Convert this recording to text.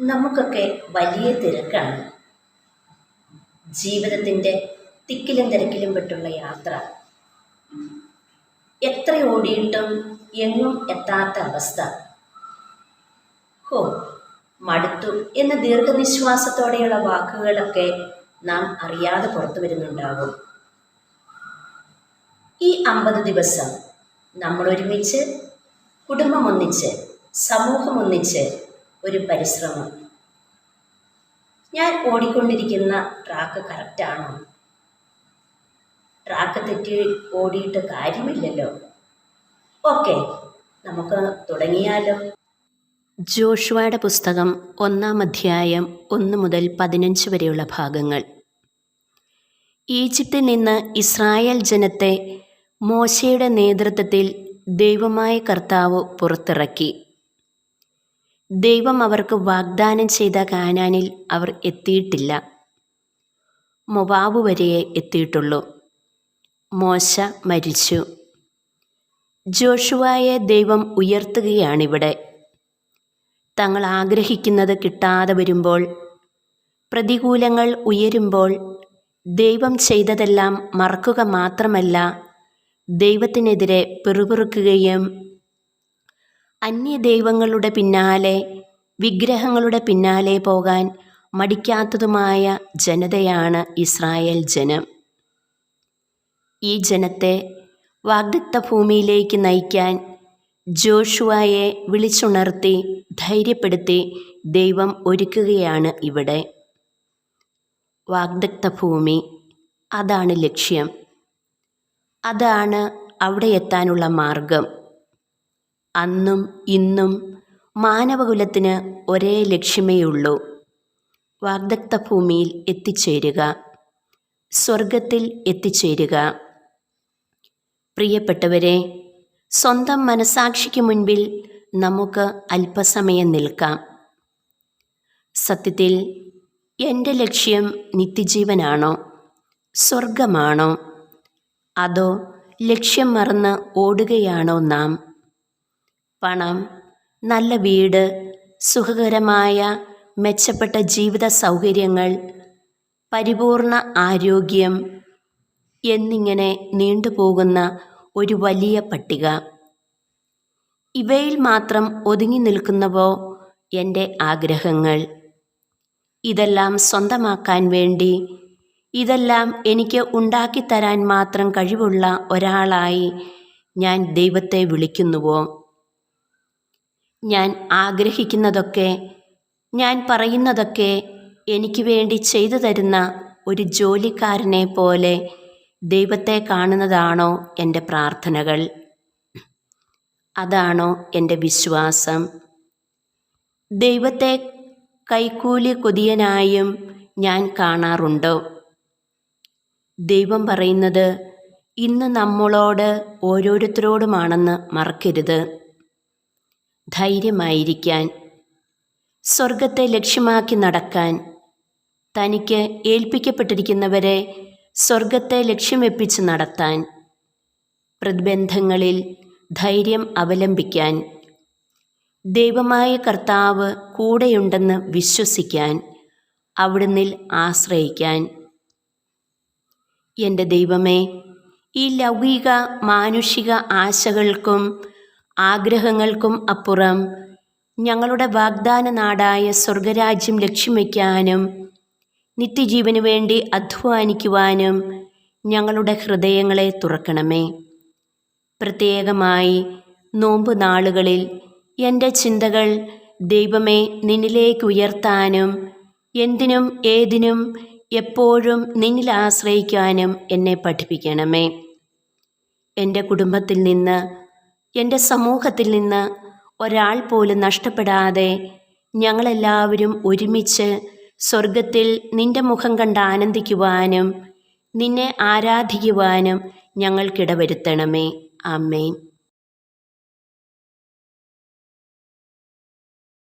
നമുക്കൊക്കെ വലിയ തിരക്കാണ്. ജീവിതത്തിന്റെ തിക്കിലും തിരക്കിലും പെട്ടുള്ള യാത്ര. എത്ര ഓടിയിട്ടും എങ്ങും എത്താത്ത അവസ്ഥ. ഹോ മടുത്തു എന്ന ദീർഘനിശ്വാസത്തോടെയുള്ള വാക്കുകളൊക്കെ നാം അറിയാതെ പുറത്തു വരുന്നുണ്ടാകും. ഈ അമ്പത് ദിവസം നമ്മൾ ഒരുമിച്ച് സമൂഹമൊന്നിച്ച് ഒന്നിച്ച് സമൂഹം ഒന്നിച്ച് ഒരു പരിശ്രമം. ഞാൻ ഓടിക്കൊണ്ടിരിക്കുന്ന ട്രാക്ക് കറക്റ്റാണോ ട്രാക്ക് തെറ്റി ഓടിയിട്ട് കാര്യമില്ലല്ലോ. ഓക്കെ നമുക്ക് തുടങ്ങിയാലോ. ജോഷുവയുടെ പുസ്തകം ഒന്നാം അധ്യായം ഒന്ന് മുതൽ പതിനഞ്ച് വരെയുള്ള ഭാഗങ്ങൾ. ഈജിപ്തിൽ നിന്ന് ഇസ്രായേൽ ജനത്തെ മോശയുടെ നേതൃത്വത്തിൽ ദൈവമായ കർത്താവ് പുറത്തിറക്കി. ദൈവം അവർക്ക് വാഗ്ദാനം ചെയ്ത കാനാനിൽ അവർ എത്തിയിട്ടില്ല. മൊവാബ് വരെയേ എത്തിയിട്ടുള്ളൂ. മോശ മരിച്ചു. ജോഷുവായെ ദൈവം ഉയർത്തുകയാണിവിടെ. തങ്ങൾ ആഗ്രഹിക്കുന്നത് കിട്ടാതെ വരുമ്പോൾ പ്രതികൂലങ്ങൾ ഉയരുമ്പോൾ ദൈവം ചെയ്തതെല്ലാം മറക്കുക മാത്രമല്ല ദൈവത്തിനെതിരെ പിറുപിറുക്കുകയും അന്യദൈവങ്ങളുടെ പിന്നാലെ വിഗ്രഹങ്ങളുടെ പിന്നാലെ പോകാൻ മടിക്കാത്തതുമായ ജനതയാണ് ഇസ്രായേൽ ജനം. ഈ ജനത്തെ വാഗ്ദത്ത ഭൂമിയിലേക്ക് നയിക്കാൻ ജോഷുവയെ വിളിച്ചുണർത്തി ധൈര്യപ്പെടുത്തി ദൈവം ഒരുക്കുകയാണ് ഇവിടെ. വാഗ്ദത്ത ഭൂമി അതാണ് ലക്ഷ്യം. അതാണ് അവിടെ എത്താനുള്ള മാർഗം. അന്നും ഇന്നും മാനവകുലത്തിന് ഒരേ ലക്ഷ്യമേ ഉള്ളൂ വാഗ്ദത്ത ഭൂമിയിൽ എത്തിച്ചേരുക. സ്വർഗത്തിൽ എത്തിച്ചേരുക. പ്രിയപ്പെട്ടവരെ സ്വന്തം മനസാക്ഷിക്ക് മുൻപിൽ നമുക്ക് അല്പസമയം നിൽക്കാം. സത്യത്തിൽ എന്റെ ലക്ഷ്യം നിത്യജീവനാണോ? സ്വർഗമാണോ അതോ ലക്ഷ്യം മറന്ന് ഓടുകയാണോ നാം? പണം നല്ല വീട് സുഖകരമായ മെച്ചപ്പെട്ട ജീവിത സൗകര്യങ്ങൾ പരിപൂർണ ആരോഗ്യം എന്നിങ്ങനെ നീണ്ടുപോകുന്ന ഒരു വലിയ പട്ടിക. ഇവയിൽ മാത്രം ഒതുങ്ങി നിൽക്കുന്നവോ എന്റെ ആഗ്രഹങ്ങൾ. ഇതെല്ലാം സ്വന്തമാക്കാൻ വേണ്ടി ഇതെല്ലാം എനിക്ക് ഉണ്ടാക്കിത്തരാൻ മാത്രം കഴിവുള്ള ഒരാളായി ഞാൻ ദൈവത്തെ വിളിക്കുന്നുവോ? ഞാൻ ആഗ്രഹിക്കുന്നതൊക്കെ ഞാൻ പറയുന്നതൊക്കെ എനിക്ക് വേണ്ടി ചെയ്തു തരുന്ന ഒരു ജോലിക്കാരനെ പോലെ ദൈവത്തെ കാണുന്നതാണോ എന്റെ പ്രാർത്ഥനകൾ? അതാണോ എന്റെ വിശ്വാസം? ദൈവത്തെ കൈക്കൂലി കൊതിയനായും ഞാൻ കാണാറുണ്ടോ? ദൈവം പറയുന്നത് ഇന്ന് നമ്മളോട് ഓരോരുത്തരോടുമാണെന്ന് മറക്കരുത്. ധൈര്യമായിരിക്കാൻ സ്വർഗത്തെ ലക്ഷ്യമാക്കി നടക്കാൻ തനിക്ക് ഏൽപ്പിക്കപ്പെട്ടിരിക്കുന്നവരെ സ്വർഗത്തെ ലക്ഷ്യം വെപ്പിച്ച് നടത്താൻ പ്രതിബന്ധങ്ങളിൽ ധൈര്യം അവലംബിക്കാൻ ദൈവമായ കർത്താവ് കൂടെയുണ്ടെന്ന് വിശ്വസിക്കാൻ അവിടുന്നിൽ ആശ്രയിക്കാൻ. എന്റെ ദൈവമേ ഈ ലൗകിക മാനുഷിക ആശകൾക്കും ആഗ്രഹങ്ങൾക്കും അപ്പുറം. ഞങ്ങളുടെ വാഗ്ദാന നാടായ സ്വർഗരാജ്യം ലക്ഷ്യം വയ്ക്കാനും നിത്യജീവന് വേണ്ടി അധ്വാനിക്കുവാനും ഞങ്ങളുടെ ഹൃദയങ്ങളെ തുറക്കണമേ. പ്രത്യേകമായി നോമ്പ് നാളുകളിൽ എന്റെ ചിന്തകൾ ദൈവമേ നിന്നിലേക്ക് ഉയർത്താനും എന്തിനും ഏതിനും എപ്പോഴും നിന്നിൽ ആശ്രയിക്കാനും എന്നെ പഠിപ്പിക്കണമേ. എന്റെ കുടുംബത്തിൽ നിന്ന് എന്റെ സമൂഹത്തിൽ നിന്ന് ഒരാൾ പോലും നഷ്ടപ്പെടാതെ ഞങ്ങളെല്ലാവരും ഒരുമിച്ച് സ്വർഗത്തിൽ നിന്റെ മുഖം കണ്ട് ആനന്ദിക്കുവാനും നിന്നെ ആരാധിക്കുവാനും ഞങ്ങൾക്കിടവരുത്തണമേ. ആമേൻ.